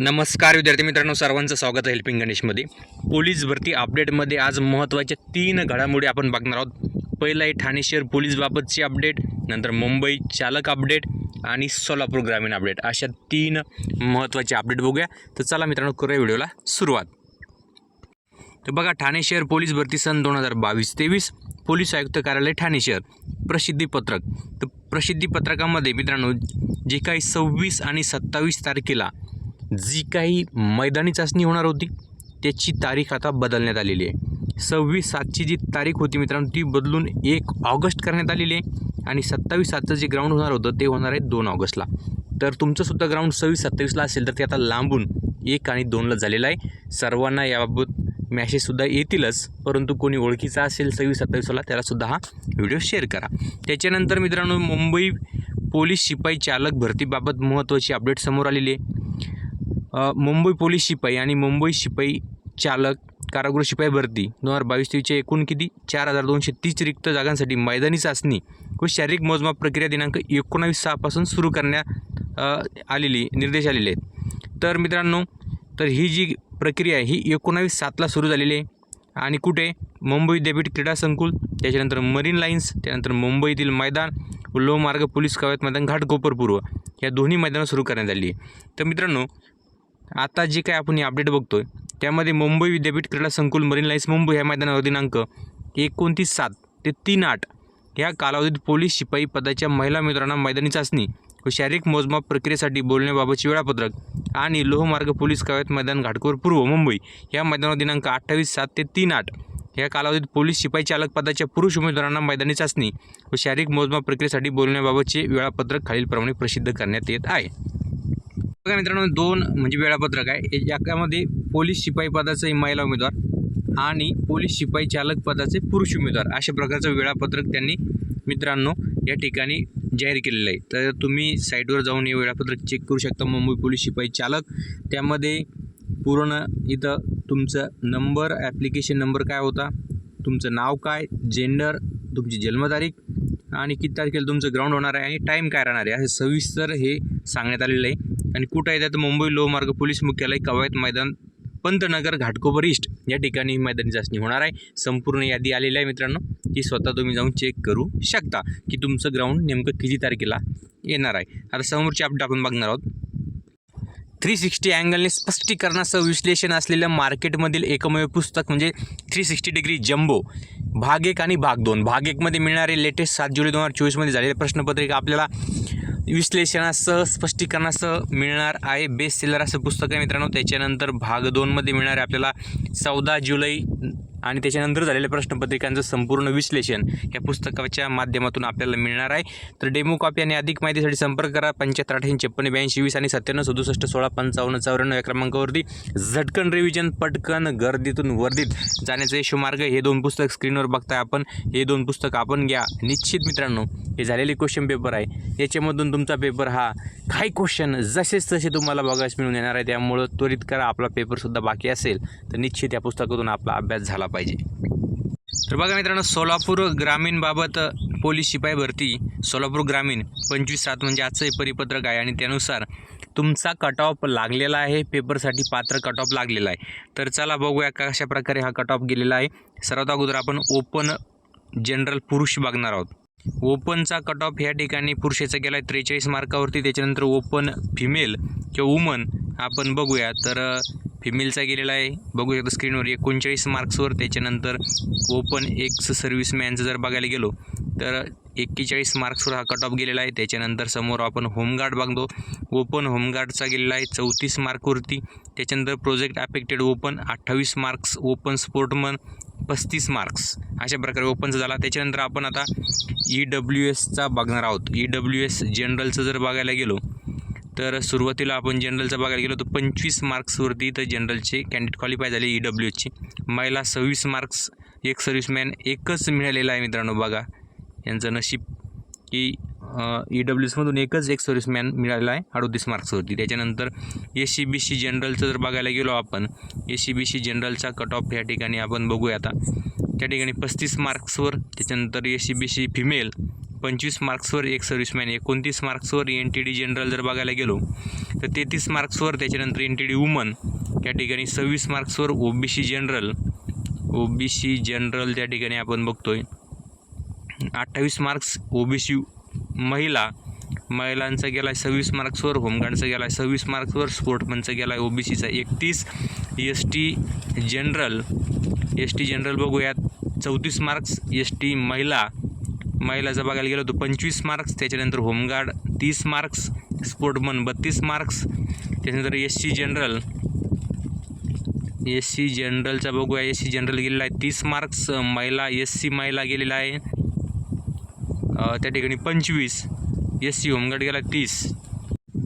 नमस्कार विद्यार्थी मित्रांनो सर्वांचं स्वागत आहे हेल्पिंग गणेशमध्ये. पोलीस भरती अपडेटमध्ये आज महत्त्वाच्या तीन घडामोडी आपण बघणार आहोत. पहिलं आहे ठाणे शहर पोलीसबाबतची अपडेट नंतर मुंबई चालक अपडेट आणि सोलापूर ग्रामीण अपडेट. अशा तीन महत्त्वाचे अपडेट बघूया. तर चला मित्रांनो करूया व्हिडिओला सुरुवात. तर बघा ठाणे शहर पोलीस भरती सन दोन हजार बावीस तेवीस पोलीस आयुक्त कार्यालय ठाणे शहर. प्रसिद्धीपत्रक तर प्रसिद्धीपत्रकामध्ये मित्रांनो जे काही सव्वीस आणि सत्तावीस तारखेला जी काही मैदानी चाचणी होणार होती त्याची तारीख आता बदलण्यात आलेली आहे. सव्वीस सातची जी तारीख होती मित्रांनो ती बदलून एक ऑगस्ट करण्यात आलेली आहे आणि सत्तावीस सातचं जे ग्राउंड होणार होतं ते होणार आहे दोन ऑगस्टला. तर तुमचंसुद्धा ग्राउंड सव्वीस सत्तावीसला असेल तर ते आता लांबून एक आणि दोनला झालेलं आहे. सर्वांना याबाबत मॅसेजसुद्धा येतीलच परंतु कोणी ओळखीचा असेल सव्वीस सत्तावीसला त्यालासुद्धा हा व्हिडिओ शेअर करा. त्याच्यानंतर मित्रांनो मुंबई पोलीस शिपाई चालक भरतीबाबत महत्त्वाची अपडेट समोर आलेली आहे. मुंबई पोलीस शिपाई आणि मुंबई शिपाई चालक कारागृह शिपाई भरती दोन हजार बावीस तेवीसचे एकूण किती? चार हजार दोनशे तीस रिक्त जागांसाठी मैदानी चाचणी व शारीरिक मोजमाप प्रक्रिया दिनांक एकोणावीस सहापासून सुरू करण्यात आलेली निर्देश आलेले आहेत. तर मित्रांनो तर ही जी प्रक्रिया आहे ही एकोणावीस सातला सुरू झालेली आहे. आणि कुठे? मुंबई विद्यापीठ क्रीडा संकुल त्याच्यानंतर मरीन लाईन्स त्यानंतर मुंबईतील मैदान व लोहमार्ग पोलीस कवायत मैदान घाटकोपर पूर्व या दोन्ही मैदानं सुरू करण्यात आली आहे. तर मित्रांनो आता जे काय आपण हे अपडेट बघतोय त्यामध्ये मुंबई विद्यापीठ क्रीडा संकुल मरीन लाईन्स मुंबई ह्या मैदानावर दिनांक एकोणतीस सात ते तीन आठ ह्या कालावधीत पोलीस शिपाई पदाच्या महिला मित्रांना मैदानी चाचणी व शारीरिक मोजमाप प्रक्रियेसाठी बोलण्याबाबतचे वेळापत्रक आणि लोहमार्ग पोलीस कवायत मैदान घाटकोर पूर्व मुंबई या मैदानावर दिनांक अठ्ठावीस सात ते तीन आठ या कालावधीत पोलीस शिपाई चालक पदाच्या पुरुष उमेदवारांना मैदानी चाचणी व शारीरिक मोजमाप प्रक्रियेसाठी बोलण्याबाबतचे वेळापत्रक खालीलप्रमाणे प्रसिद्ध करण्यात येत आहे. बघा मित्रांनो दोन म्हणजे वेळापत्रक आहे. यामध्ये याच्यामध्ये पोलीस शिपाई पदाचे महिला उमेदवार आणि पोलीस शिपाई चालक पदाचे पुरुष उमेदवार अशा प्रकारचं वेळापत्रक त्यांनी मित्रांनो या ठिकाणी जाहीर केलेलं आहे. तर तुम्ही साईटवर जाऊन हे वेळापत्रक चेक करू शकता. मुंबई पोलीस शिपाई चालक. त्यामध्ये पूर्ण इथं तुमचं नंबर ॲप्लिकेशन नंबर काय होता तुमचं नाव काय जेंडर तुमची जन्मतारीख आणि किती तारखेला तुमचं ग्राउंड होणार आहे आणि टाईम काय राहणार आहे असं सविस्तर हे सांगण्यात आलेलं आहे. आणि कुठं आहे तर मुंबई लोहमार्ग पोलीस मुख्यालय कवायत मैदान पंतनगर घाटकोपर ईस्ट या ठिकाणी ही मैदानी चाचणी होणार आहे. संपूर्ण यादी आलेली आहे मित्रांनो ती स्वतः तुम्ही जाऊन चेक करू शकता की तुमचं ग्राउंड नेमकं किती तारखेला येणार आहे. आता समोरची अपडेट आपण बघणार आहोत. थ्री सिक्स्टी अँगलने स्पष्टीकरणासह विश्लेषण असलेलं मार्केटमधील एकमेव पुस्तक म्हणजे थ्री सिक्स्टी डिग्री जम्बो भाग एक आणि भाग दोन. भाग एकमध्ये मिळणारे लेटेस्ट सात जुलै दोन हजार चोवीसमध्ये झालेले प्रश्नपत्रिका आपल्याला विश्लेषणासह स्पष्टीकरणासह मिळणार आहे. बेस्ट सेलर असं पुस्तक आहे मित्रांनो. त्याच्यानंतर भाग दोनमध्ये मिळणार आहे आपल्याला चौदा जुलै आणि त्याच्यानंतर झालेल्या प्रश्नपत्रिकांचं संपूर्ण विश्लेषण या पुस्तकाच्या माध्यमातून आपल्याला मिळणार आहे. तर डेमो कॉपी आणि अधिक माहितीसाठी संपर्क करा. पंच्याहत्तर अठ्ठ्याऐंशी छप्पन्न ब्याऐंशी वीस आणि सत्त्याण्णव सदुसष्ट सोळा पंचावन्न चौऱ्याण्णव या क्रमांकावरती झटकन रिव्हिजन पटकन गर्दीतून वर्दीत जाण्याचा यशोमार्ग. हे दोन पुस्तक स्क्रीनवर बघताय आपण. हे दोन पुस्तक आपण घ्या. निश्चित मित्रांनो हे झालेले क्वेश्चन पेपर आहे. याच्यामधून तुमचा पेपर हा काही क्वेश्चन जसेच तसे तुम्हाला बघायस मिळून येणार आहे. त्यामुळं त्वरित करा आपला पेपरसुद्धा बाकी असेल तर निश्चित या पुस्तकातून आपला अभ्यास झाला पाहिजे. तर बघा मित्रांनो सोलापूर ग्रामीणबाबत पोलीस शिपाई भरती सोलापूर ग्रामीण पंचवीस सात म्हणजे आजचं हे परिपत्रक आहे आणि त्यानुसार तुमचा कट ऑफ लागलेला आहे पेपरसाठी पात्र कट ऑफ लागलेला आहे. तर चला बघूया कशा प्रकारे हा कट ऑफ गेलेला आहे. सर्वात अगोदर आपण ओपन जनरल पुरुष बघणार आहोत. ओपनचा कट ऑफ ह्या ठिकाणी पुरुषाचा गेला आहे त्रेचाळीस मार्कावरती त्याच्यानंतर ओपन फिमेल किंवा वुमन आपण बघूया. तर फिमेलचा गेलेला आहे. बघू शकता स्क्रीनवर एकोणचाळीस मार्क्सवर त्याच्यानंतर ओपन एक्स सर्व्हिसमॅनचं जर बघायला गेलो तर एक्केचाळीस मार्क्सवर हा कट ऑफ गेलेला आहे. त्याच्यानंतर समोर आपण होमगार्ड बघतो. ओपन होमगार्डचा गेलेला आहे. चौतीस मार्कवरती त्याच्यानंतर प्रोजेक्ट अफेक्टेड ओपन अठ्ठावीस मार्क्स ओपन स्पोर्टमन पस्तीस मार्क्स अशा प्रकारे ओपनचा झाला. त्याच्यानंतर आपण आता ई डब्ल्यू एसचा बघणार आहोत. ई डब्ल्यू एस जनरलचं जर बघायला गेलो तर सुरुवातीला आपण जनरलचा बघायला गेलो तर पंचवीस मार्क्सवरती तर जनरलचे कॅन्डिडेट क्वालिफाय झाले ई डब्ल्यू महिला सव्वीस मार्क्स एक सर्व्हिसमॅन एकच मिळालेला आहे मित्रांनो बघा. यांचं नशीब की ई डब्ल्यू एसमधून एकच एक सर्व्हिसमॅन मिळालेला आहे अडोतीस मार्क्सवरती त्याच्यानंतर एस सी बी सी जनरलचं जर बघायला गेलो आपण एस सी बी सी जनरलचा कट ऑफ या ठिकाणी आपण बघूया आता. त्या ठिकाणी पस्तीस मार्क्सवर त्याच्यानंतर S C B C female पंचवीस मार्क्सवर एक सर्व्हिसमॅन एकोणतीस मार्क्सवर एन टी डी जनरल जर बघायला गेलो तर तेहतीस मार्क्सवर त्याच्यानंतर एन टी डी वुमन त्या ठिकाणी सव्वीस मार्क्सवर O B C general O B C general त्या ठिकाणी आपण बघतोय. अठ्ठावीस मार्क्स ओ बी सी महिला महिलांचा गेला आहे सव्वीस मार्क्सवर होमगार्डचा गेला आहे सव्वीस मार्क्सवर स्पोर्टमनचा गेला आहे ओ बी सीचा एकतीस S T general S T general बघूयात. चौतीस मार्क्स एस टी महिला महिलाचा बघायला गेलो तर पंचवीस मार्क्स त्याच्यानंतर होमगार्ड तीस मार्क्स स्पोर्टमन बत्तीस मार्क्स त्याच्यानंतर S C general S C जनरलचा बघूया. एस सी जनरल गेलेला आहे तीस मार्क्स महिला एस सी महिला गेलेला आहे. त्या ठिकाणी पंचवीस. एस सी होमगार्ड गेला तीस.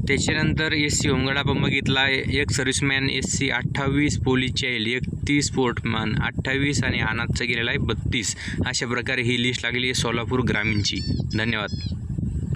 त्याच्यानंतर एस सी होमगार्ड आपण बघितला आहे एक सर्व्हिसमॅन एस सी अठ्ठावीस पोलीस चाईल एकतीस स्पोर्टमॅन अठ्ठावीस आणि अनाथचा गेलेला आहे बत्तीस. अशा प्रकारे ही लिस्ट लागली आहे सोलापूर ग्रामीणची. धन्यवाद.